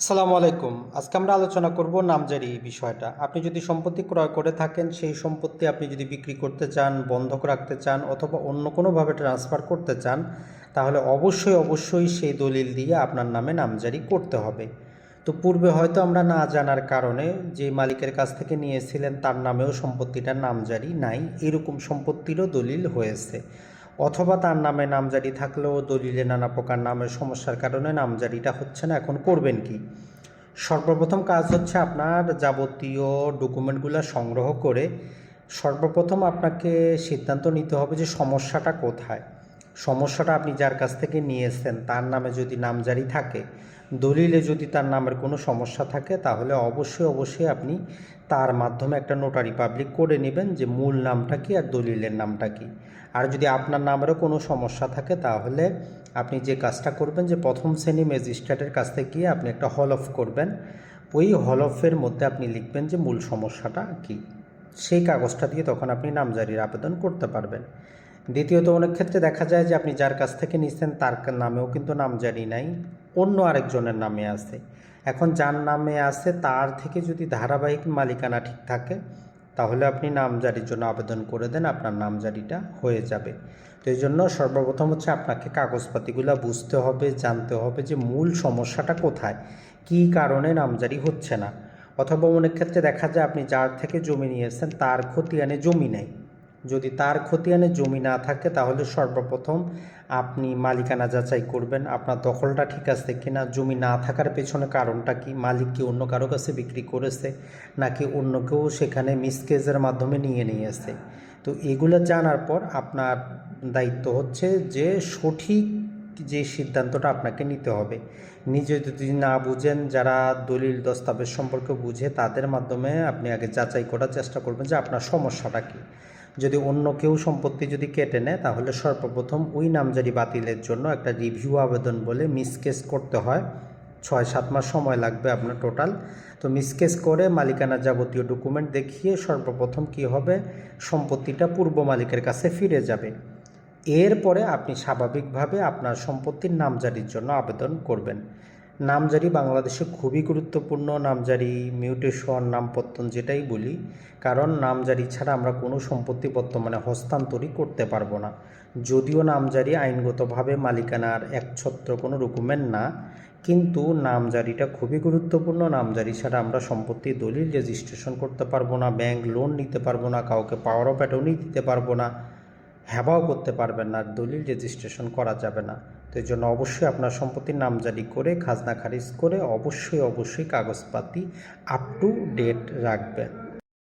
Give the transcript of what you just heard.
সালামু আলাইকুম। আজকে আমরা আলোচনা করব নামজারি বিষয়টা। আপনি যদি সম্পত্তি ক্রয় করে থাকেন, সেই সম্পত্তি আপনি যদি বিক্রি করতে চান, বন্ধক রাখতে চান, অথবা অন্য কোনোভাবে ট্রান্সফার করতে চান, তাহলে অবশ্যই অবশ্যই সেই দলিল দিয়ে আপনার নামে নামজারি করতে হবে। তো পূর্বে হয়তো আমরা না জানার কারণে যে মালিকের কাছ থেকে নিয়েছিলেন, তার নামেও সম্পত্তিটার নামজারি নাই, এরকম সম্পত্তিরও দলিল হয়েছে। অথবা তার নামে নামজারি থাকলেও দলিলে নানা প্রকার নামের সমস্যার কারণে নামজারিটা হচ্ছে না, এখন করবেন কি? সর্বপ্রথম কাজ হচ্ছে আপনার যাবতীয় ডকুমেন্টগুলো সংগ্রহ করে সর্বপ্রথম আপনাকে সিদ্ধান্ত নিতে হবে যে সমস্যাটা কোথায়। সমস্যাটা আপনি যার কাছ থেকে নিয়েছেন, তার নামে যদি নামজারি থাকে দলিলে যদি তার নামের কোনো সমস্যা থাকে, তাহলে অবশ্যই অবশ্যই আপনি তার মাধ্যমে একটা নোটারি পাবলিক করে নেবেন যে মূল নামটা কি আর দলিলের নামটা কি। আর যদি আপনার নামেরও কোনো সমস্যা থাকে, তাহলে আপনি যে কাজটা করবেন যে প্রথম শ্রেণি ম্যাজিস্ট্রেটের কাছ থেকে গিয়ে আপনি একটা হল অফ করবেন। ওই হল অফের মধ্যে আপনি লিখবেন যে মূল সমস্যাটা কি। সেই কাগজটা দিয়ে তখন আপনি নামজারির আবেদন করতে পারবেন। দ্বিতীয়ত অনেক ক্ষেত্রে দেখা যায় যে আপনি যার কাছ থেকে নিচ্ছেন তার নামেও কিন্তু নামজারি নাই। অন্য আরেকজনের নামে আছে। এখন যার নামে আছে, তার থেকে যদি ধারাবাহিক মালিকানা ঠিক থাকে, তাহলে আপনি নামজারির জন্য আবেদন করে দেন, আপনার নামজারিটা হয়ে যাবে। তো এই জন্য সর্বপ্রথম হচ্ছে আপনাকে কাগজপাতিগুলো বুঝতে হবে, জানতে হবে যে মূল সমস্যাটা কোথায়, কী কারণে নামজারি হচ্ছে না। অথবা অনেক ক্ষেত্রে দেখা যায় আপনি যার থেকে জমি নিয়েছেন, তার খতিয়ানে জমি নেই। যদি তার খতিয়ানে জমি না থাকে, তাহলে সর্বপ্রথম আপনি মালিকানা যাচাই করবেন, আপনার দখলটা ঠিক আছে কিনা, জমি না থাকার পেছনে কারণটা কি, মালিক কি অন্য কারও কাছে বিক্রি করেছে, নাকি অন্য কেউ সেখানে মিসকেজের মাধ্যমে নিয়ে নিয়েছে? তো এগুলো জানার পর আপনার দায়িত্ব হচ্ছে যে সঠিক যে সিদ্ধান্তটা আপনাকে নিতে হবে। নিজে যদি না বুঝেন, যারা দলিল দস্তাবেজ সম্পর্কে বুঝে, তাদের মাধ্যমে আপনি আগে যাচাই করার চেষ্টা করবেন যে আপনার সমস্যাটা কী। যদি অন্য কেউ সম্পত্তি যদি কেটে নেয়, তাহলে সর্বপ্রথম ওই নামজারি বাতিলের জন্য একটা রিভিউ আবেদন বলে মিসকেস করতে হয়। ছয়, সাত মাস সময় লাগবে আপনার টোটাল তো মিসকেস করে মালিকানা যাবতীয় ডকুমেন্ট দেখিয়ে সর্বপ্রথম কি হবে? সম্পত্তিটা পূর্ব মালিকের কাছে ফিরে যাবে। এরপরে আপনি স্বাভাবিকভাবে আপনার সম্পত্তির নামজারির জন্য আবেদন করবেন। নামজারি বাংলাদেশে খুবই গুরুত্বপূর্ণ নামজারি মিউটেশন নামপত্তন যেটাই বলি, কারণ নামজারি ছাড়া আমরা কোনো সম্পত্তি বর্তমানে হস্তান্তরই করতে পারব না। যদিও নামজারি আইনগতভাবে মালিকানার একছত্র কোনো ডকুমেন্ট না, কিন্তু নামজারিটা খুবই গুরুত্বপূর্ণ। নামজারি ছাড়া আমরা সম্পত্তি, দলিল রেজিস্ট্রেশন করতে পারব না ব্যাংক লোন নিতে পারব না, কাউকে পাওয়ার অফ অ্যাটর্নি দিতে পারব না হ্যাবাও করতে পারবেন না, দলিল রেজিস্ট্রেশন করা যাবে না। তো এই জন্য অবশ্যই আপনার সম্পত্তির নামজারি করে, খাজনা খারিজ করে অবশ্যই অবশ্যই কাগজপাতি আপ টু ডেট রাখবেন।